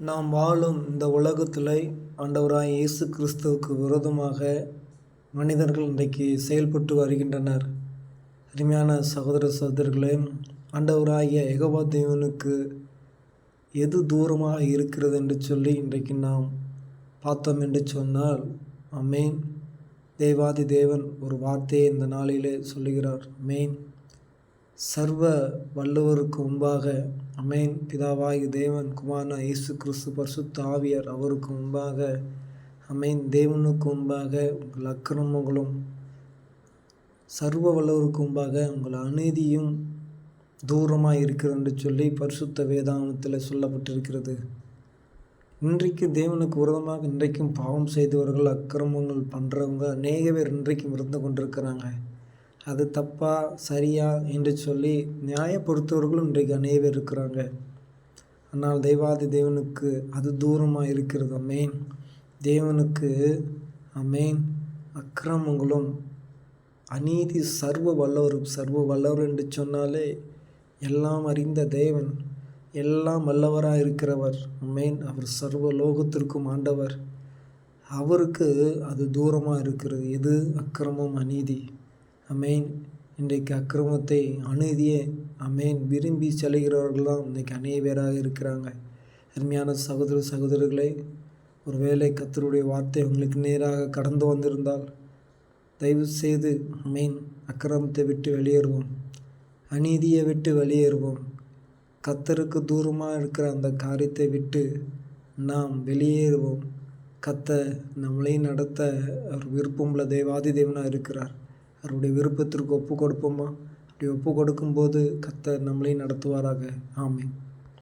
நாம் வாழும் இந்த உலகத்தில் ஆண்டவராய் இயேசு கிறிஸ்துவுக்கு விரோதமாக மனிதர்கள் இன்றைக்கு செயல்பட்டு வருகின்றனர். அருமையான சகோதர சகோதரர்களே ஆண்டவராகிய எகவா தேவனுக்கு எது தூரமாக இருக்கிறது என்று சொல்லி இன்றைக்கு நாம் பார்த்தோம் என்று சொன்னால் அமேன் தேவாதி தேவன் ஒரு வார்த்தையை இந்த நாளிலே சொல்லுகிறார் மெயின் சர்வ வல்லவருக்கு முன்பாக அமேன். பிதாவாகி தேவன் குமாரன் இயேசு கிறிஸ்து பரிசுத்த ஆவியர் அவருக்கு முன்பாக அமேன். தேவனுக்கு முன்பாக உங்கள் அக்கிரமங்களும் சர்வ வல்லவருக்கு முன்பாக உங்கள் அநீதியும் தூரமாக இருக்கிறது என்று சொல்லி பரிசுத்த வேதாகமத்தில் சொல்லப்பட்டிருக்கிறது. இன்றைக்கு தேவனுக்கு விரதமாக இன்றைக்கும் பாவம் செய்தவர்கள் அக்கிரமங்கள் பண்ணுறவங்க அநேக பேர் இன்றைக்கும் இருந்து கொண்டிருக்கிறாங்க. அது தப்பா சரியா என்று சொல்லி நியாயப்படுத்துவர்களும் இன்றைக்கு அநேகர் இருக்கிறாங்க. ஆனால் தெய்வாதி தேவனுக்கு அது தூரமாக இருக்கிறது. அமேன் தேவனுக்கு அமேன் அக்கிரமங்களும் அநீதி சர்வ வல்லவர் சர்வ வல்லவர் என்று சொன்னாலே எல்லாம் அறிந்த தேவன் எல்லாம் வல்லவராக இருக்கிறவர். அமேன் அவர் சர்வ லோகத்திற்கும் ஆண்டவர். அவருக்கு அது தூரமாக இருக்கிறது. எது? அக்கிரமம் அநீதி. அமேன். இன்றைக்கு அக்கிரமத்தை அநீதியை அமேன் விரும்பி செல்கிறவர்கள் தான் இன்றைக்கு அநேக பேராக இருக்கிறாங்க. அருமையான சகோதர சகோதரர்களே ஒருவேளை கத்தருடைய வார்த்தை உங்களுக்கு நேராக கடந்து வந்திருந்தால் தயவு செய்து அமேன் அக்கிரமத்தை விட்டு வெளியேறுவோம். அநீதியை விட்டு வெளியேறுவோம். கத்தருக்கு தூரமாக இருக்கிற அந்த காரியத்தை விட்டு நாம் வெளியேறுவோம். கத்த நம்மளையும் நடத்த அவர் விருப்பமுள்ள தேவாதி தேவனாக இருக்கிறார். அவருடைய விருப்பத்திற்கு ஒப்பு கொடுப்போமா அப்படி ஒப்பு கொடுக்கும்போது கத்தர் நம்மளையும் நடத்துவாராக. ஆமை